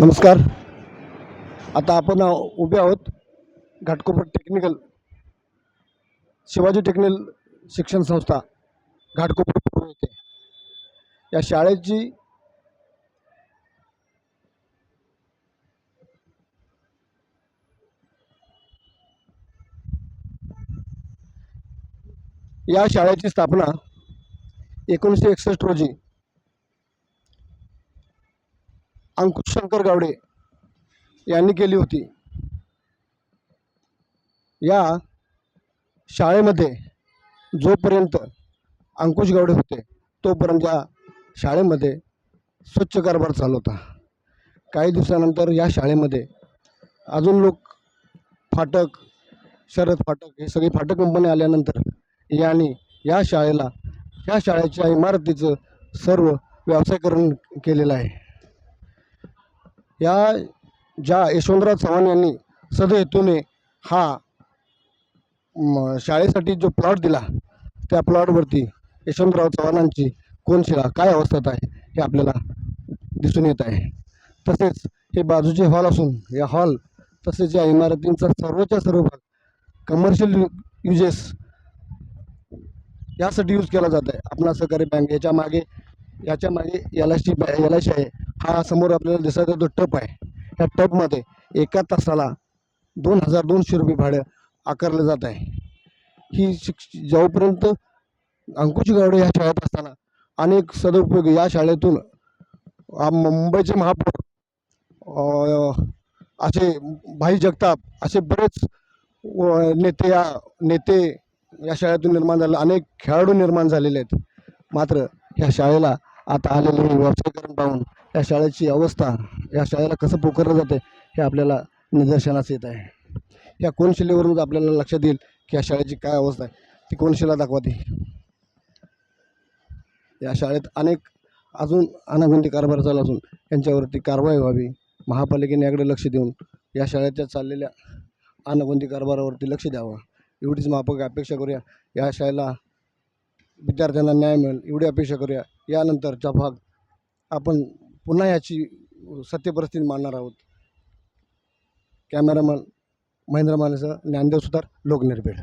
नमस्कार. आता आपण उभे आहोत. घाटकोपर टेक्निकल शिवाजी टेक्निकल शिक्षण संस्था घाटकोपर पूर्व येथे. या शाळेची या शाळेची स्थापना एकोणीसशे एकसष्ट रोजी अंकुश शंकर गावडे यांनी केली होती. या शाळेमध्ये जोपर्यंत अंकुश गावडे होते तोपर्यंत या शाळेमध्ये स्वच्छ कारभार चालू होता. काही दिवसानंतर या शाळेमध्ये अजून लोक फाटक शरद फाटक हे सगळी फाटक कंपनी आल्यानंतर यांनी या शाळेला या शाळेच्या इमारतीचं सर्व व्यावसायीकरण केलेलं आहे. या ज्या यशवंतराव चव्हाण यांनी सदहेतूने हा म, शाळेसाठी जो प्लॉट दिला त्या प्लॉटवरती यशवंतराव चव्हाणांची कोनशिला काय अवस्थेत आहे हे आपल्याला दिसून येत आहे. तसेच हे बाजूचे हॉल असून या हॉल तसेच या इमारतींचा सर्वच्या सर्व भाग कमर्शियल युजेस यासाठी यूज केला जात आहे. आपणा सहकारी बँक याच्या मागे याच्या मागे L I C L I C आहे. हा समोर आपल्याला दिसत तो टप आहे या टपमध्ये एका तासाला दोन हजार दोनशे रुपये भाडं आकारलं जात आहे. ही शिक्ष जोपर्यंत अंकुश गावडे या शाळेत असताना अनेक सदुपयोग या शाळेतून मुंबईचे महापौर असे भाई जगताप असे बरेच नेते या नेते या शाळेतून निर्माण झाले अनेक खेळाडू निर्माण झालेले आहेत. मात्र या शाळेला आता आलेले व्यवसायीकरण पाहून या शाळेची अवस्था या शाळेला कसं पोखरलं जाते हे आपल्याला निदर्शनास येत आहे. या कोनशिलेवरूनच आपल्याला लक्षात येईल की या शाळेची काय अवस्था आहे. ती कोनशिला दाखवते? या शाळेत अनेक अजून अनागोंदी कारभार चालू असून यांच्यावरती कारवाई व्हावी महापालिकेने याकडे लक्ष देऊन या शाळेच्या चाललेल्या अनागोंदी कारभारावरती लक्ष द्यावं. एवढीच माफक अपेक्षा करूया. या शाळेला विद्यार्थ्यांना न्याय मिळेल एवढी अपेक्षा करूया. यानंतरचा भाग आपण पुन्हा याची सत्य परिस्थिती मांडणार आहोत. कॅमेरामन महेंद्र मानेसह ज्ञानदेव सुतार लोकनिर्भीड.